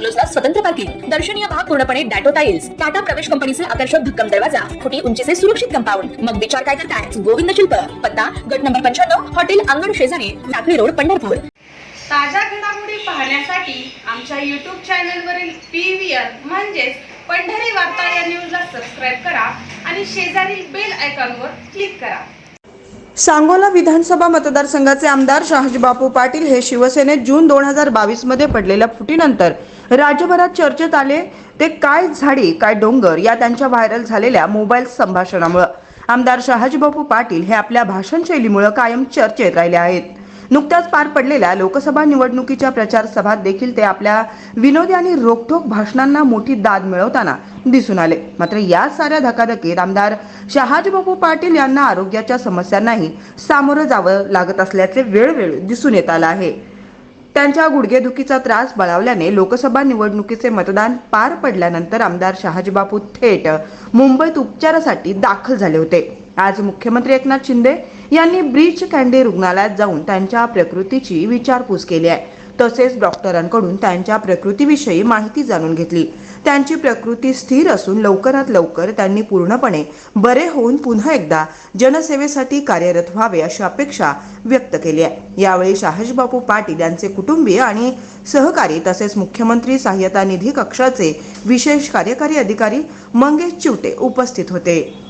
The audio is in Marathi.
बंगलोजला स्वतंत्र पार्किंग. दर्शनीय भाग पूर्णपणे डॅटो टाइल्स टाटा प्रवेश कंपनीचे आकर्षक भक्कम दरवाजा. फुटी उंचीचे सुरक्षित कंपाऊंड. मग विचार काय करताय? गोविंद शिल्प. पत्ता गट नंबर पंच्याण्णव हॉटेल अंगण शेजारी टाकळी रोड पंढरपूर. ताज्या घडामोडी पाहण्यासाठी आमच्या यूट्यूब चॅनलवरील पी व्ही आर म्हणजेच पंढरी वार्ता या न्यूजला सबस्क्राईब करा आणि शेजारील बेल आयकॉनवर क्लिक करा. सांगोला विधानसभा मतदारसंघाचे आमदार शहाजीबापू पाटील हे शिवसेनेत जून दोन हजार बावीसमध्ये पडलेल्या फुटीनंतर राज्यभरात चर्चेत आले ते काय झाडी काय डोंगर या त्यांच्या व्हायरल झालेल्या मोबाईल संभाषणामुळं. आमदार शहाजीबापू पाटील हे आपल्या भाषणशैलीमुळे कायम चर्चेत राहिले आहेत. नुकत्याच पार पडलेल्या लोकसभा निवडणुकीच्या प्रचार सभात देखील ते आपल्या विनोदी आणि रोखठोक भाषणांना मोठी दाद मिळवताना दिसून आले. मात्र या साऱ्या धकाधकीत आमदार शहाजीबापू पाटील यांना आरोग्याच्या समस्यांनाही सामोरं जावं लागत असल्याचे वेळोवेळी दिसून येत आलं आहे. त्यांच्या गुडघेदुखीचा त्रास बळावल्याने लोकसभा निवडणुकीचे मतदान पार पडल्यानंतर आमदार शहाजीबापू थेट मुंबईत उपचारासाठी दाखल झाले होते. आज मुख्यमंत्री एकनाथ शिंदे यांनी ब्रीच कँडी रुग्णालयात जाऊन त्यांच्या प्रकृतीची विचारपूस केली आहे. तसेच डॉक्टरांकडून त्यांच्या प्रकृतीविषयी माहिती जाणून घेतली. त्यांची प्रकृती स्थिर असून लवकरात लवकर त्यांनी पूर्णपणे बरे होऊन पुन्हा एकदा जनसेवेसाठी कार्यरत व्हावे अशी अपेक्षा व्यक्त केली आहे. यावेळी शहाजीबापू पाटील यांचे कुटुंबीय आणि सहकारी तसेच मुख्यमंत्री सहाय्यता निधी कक्षाचे विशेष कार्यकारी अधिकारी मंगेश चिवटे उपस्थित होते.